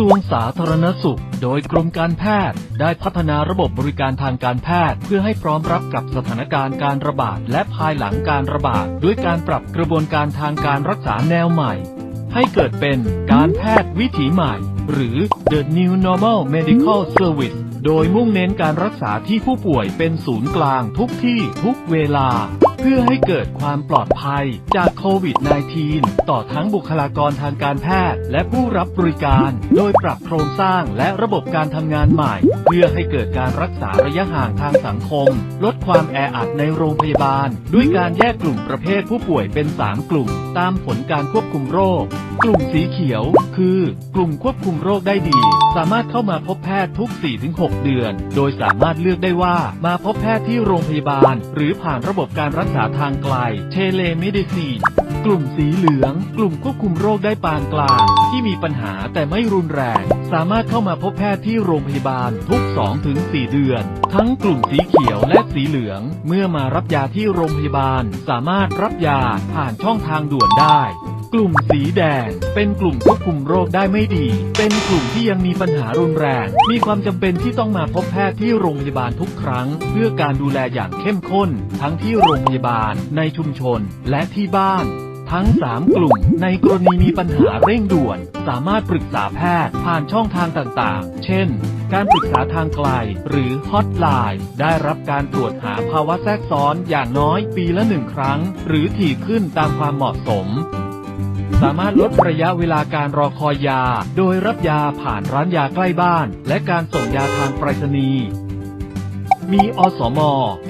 ทรวงสาธารณสุข โดยกรมการแพทย์ ได้พัฒนาระบบบริการทางการแพทย์ เพื่อให้พร้อมรับกับสถานการณ์การระบาด และภายหลังการระบาด ด้วยการปรับกระบวนการทางการรักษาแนวใหม่ ให้เกิดเป็นการแพทย์วิถีใหม่ หรือ The New Normal Medical Service โดยมุ่งเน้นการรักษาที่ผู้ป่วยเป็นศูนย์กลางทุกที่ทุกเวลา เพื่อให้เกิดความปลอดภัยจากโควิด -19 ต่อทั้งบุคลากรทางการแพทย์ และผู้รับบริการ โดยปรับโครงสร้างและระบบการทำงานใหม่ เพื่อให้เกิดการรักษาระยะห่างทางสังคม ลดความแออัดในโรงพยาบาล ด้วยการแยกกลุ่มประเภทผู้ป่วยเป็น 3 กลุ่ม ตามผลการควบคุมโรค กลุ่มสีเขียว คือกลุ่มควบคุมโรคได้ดี สามารถเข้ามาพบแพทย์ทุก 4-6 เดือน โดยสามารถเลือกได้ว่ามาพบแพทย์ที่โรงพยาบาล หรือผ่านระบบการรักษาทางไกล เทเลเมดิซีน กลุ่มสีเหลือง กลุ่มควบคุมโรคได้ปานกลาง ที่มีปัญหาแต่ไม่รุนแรง สามารถเข้ามาพบแพทย์ที่โรงพยาบาลทุก 2-4 เดือน ทั้งกลุ่มสีเขียวและสีเหลือง เมื่อมารับยาที่โรงพยาบาล สามารถรับยาผ่านช่องทางด่วนได้ ลุ่มสีแดง เป็นกลุ่มควบคุมโรคได้ไม่ดี เป็นกลุ่มที่ยังมีปัญหารุนแรง มีความจำเป็นที่ต้องมาพบแพทย์ที่โรงพยาบาลทุกครั้ง เพื่อการดูแลอย่างเข้มข้น ทั้งที่โรงพยาบาล ในชุมชน และที่บ้าน ทั้ง 3 กลุ่ม ในกรณีมีปัญหาเร่งด่วน สามารถปรึกษาแพทย์ผ่านช่องทางต่างๆ เช่น การปรึกษาทางไกล หรือฮอตไลน์ได้รับการตรวจหาภาวะแทรกซ้อนอย่างน้อยปีละหนึ่งครั้ง หรือถี่ขึ้นตามความเหมาะสม สามารถลดระยะเวลาการรอคอยยา โดยรับยาผ่านร้านยาใกล้บ้าน และการส่งยาทางไปรษณีย์มีอสม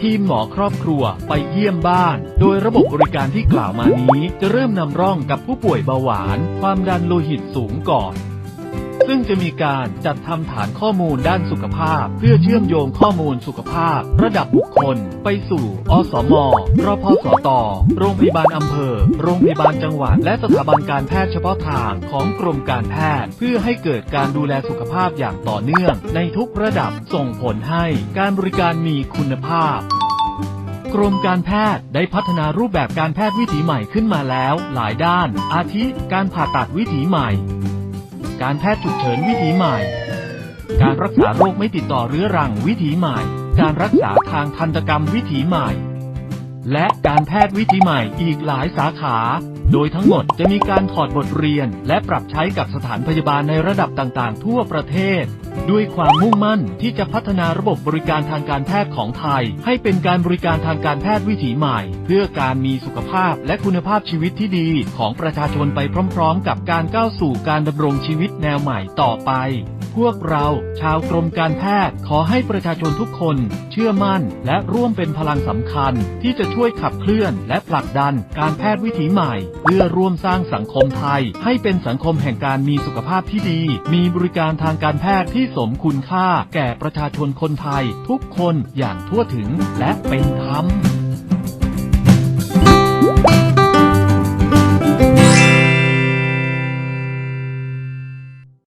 ทีมหมอครอบครัวไปเยี่ยมบ้าน โดยระบบบริการที่กล่าวมานี้ จะเริ่มนำร่องกับผู้ป่วยเบาหวาน ความดันโลหิตสูงก่อน ซึ่งจะมีการจัดทำฐานข้อมูลด้านสุขภาพ เพื่อเชื่อมโยงข้อมูลสุขภาพ ระดับบุคคล ไปสู่ อสมรพสต โรงพยาบาลอำเภอ โรงพยาบาลจังหวัด และสถาบันการแพทย์เฉพาะทางของกรมการแพทย์ เพื่อให้เกิดการดูแลสุขภาพอย่างต่อเนื่อง ในทุกระดับส่งผลให้การบริการมีคุณภาพกรมการแพทย์ได้พัฒนารูปแบบการแพทย์วิถีใหม่ขึ้นมาแล้ว หลายด้าน อาทิ การผ่าตัดวิถีใหม่ การแพทย์ฉุกเฉินวิถีใหม่ การรักษาโรคไม่ติดต่อเรื้อรังวิถีใหม่ การรักษาทางทันตกรรมวิถีใหม่ และการแพทย์วิถีใหม่อีกหลายสาขา โดยทั้งหมดจะมีการถอดบทเรียน และปรับใช้กับสถานพยาบาลในระดับต่างๆ ทั่วประเทศ ด้วยความมุ่งมั่นที่จะพัฒนาระบบบริการทางการแพทย์ของไทย ให้เป็นการบริการทางการแพทย์วิถีใหม่ เพื่อการมีสุขภาพและคุณภาพชีวิตที่ดีของประชาชนไปพร้อม ๆ กับการก้าวสู่การดำรงชีวิตแนวใหม่ต่อไป พวกเราชาวกรมการแพทย์ขอให้ประชาชนทุกคนเชื่อมั่นและร่วมเป็นพลังสำคัญที่จะช่วยขับเคลื่อนและผลักดันการแพทย์วิถีใหม่ เพื่อร่วมสร้างสังคมไทย ให้เป็นสังคมแห่งการมีสุขภาพที่ดี มีบริการทางการแพทย์ที่สมคุณค่า แก่ประชาชนคนไทย ทุกคนอย่างทั่วถึงและเป็นธรรม